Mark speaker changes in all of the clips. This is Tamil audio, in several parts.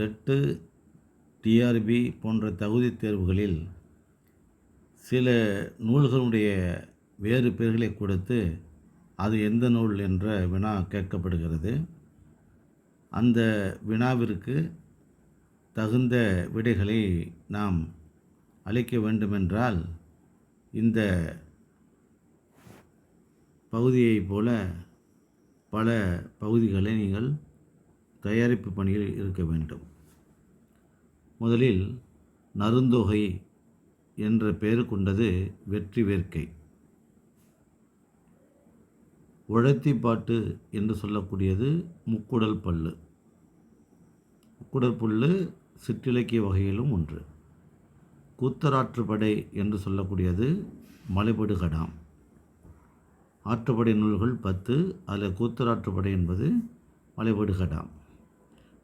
Speaker 1: டெட்டு டிஆர்பி போன்ற தகுதித் தேர்வுகளில் சில நூல்களுடைய வேறு பெயர்களை கொடுத்து அது எந்த நூல் என்ற வினா கேட்கப்படுகிறது. அந்த வினாவிற்கு தகுந்த விடைகளை நாம் அளிக்க வேண்டுமென்றால் இந்த பகுதியைப் போல பல பகுதிகளை நீங்கள் தயாரிப்பு பணியில் இருக்க வேண்டும். முதலில் நருந்தொகை என்ற பெயர் கொண்டது வெற்றி வேர்க்கை. உழத்திப்பாட்டு என்று சொல்லக்கூடியது முக்குடல் பல்லு. முக்குடல் புல்லு சிற்றிலக்கிய வகையிலும் ஒன்று. கூத்தராற்றுப்படை என்று சொல்லக்கூடியது மலைபடுகடாம் ஆற்றுப்படை நூல்கள் பத்து அதில் கூத்தராற்றுப்படை என்பது மலைபடுகடாம்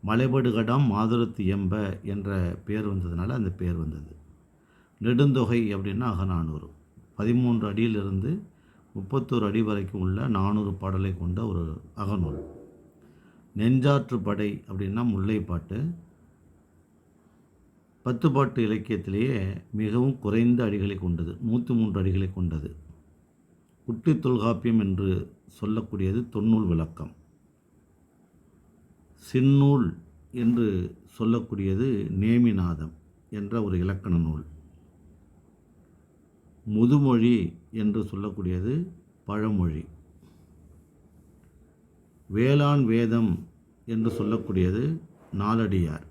Speaker 1: மலைபடுகடாம் மாதுரத்து எம்ப என்ற பெயர் வந்ததுனால அந்த பேர் வந்தது. நெடுந்தொகை அப்படின்னா அகநானூறு. பதிமூன்று அடியிலிருந்து முப்பத்தோரு அடி வரைக்கும் உள்ள நானூறு பாடலை கொண்ட ஒரு அகநூல். நெஞ்சாற்று படை அப்படின்னா முல்லைப்பாட்டு பத்து பாட்டு இலக்கியத்திலேயே மிகவும் குறைந்த அடிகளை கொண்டது. நூற்றி மூன்று அடிகளை கொண்டது. குட்டி தொல்காப்பியம் என்று சொல்லக்கூடியது தொன்னூல் விளக்கம். சின்னூல் என்று சொல்லக்கூடியது நேமிநாதம் என்ற ஒரு இலக்கண நூல். முதுமொழி என்று சொல்லக்கூடியது பழமொழி. வேளாண் வேதம் என்று சொல்லக்கூடியது நாலடியார்.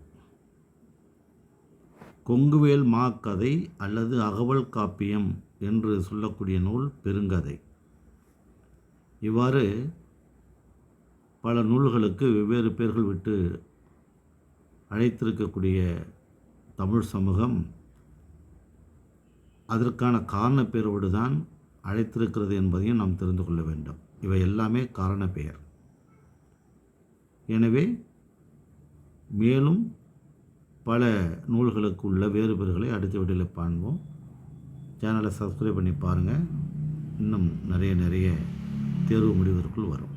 Speaker 1: கொங்குவேல் மாக்கதை அல்லது அகவல் காப்பியம் என்று சொல்லக்கூடிய நூல் பெருங்கதை. இவ்வாறு பல நூல்களுக்கு வெவ்வேறு பேர்கள் விட்டு அழைத்திருக்கக்கூடிய தமிழ் சமூகம் அதற்கான காரண பெயரோடு தான் அழைத்திருக்கிறது என்பதையும் நாம் தெரிந்து கொள்ள வேண்டும். இவை எல்லாமே காரண பெயர். எனவே மேலும் பல நூல்களுக்கு உள்ள வேறுபேர்களை அடுத்த வீடியோவில் காண்போம். சேனலை சப்ஸ்கிரைப் பண்ணி பாருங்கள் இன்னும் நிறைய நிறைய தேர்வு முடிவதற்குள் வரும்.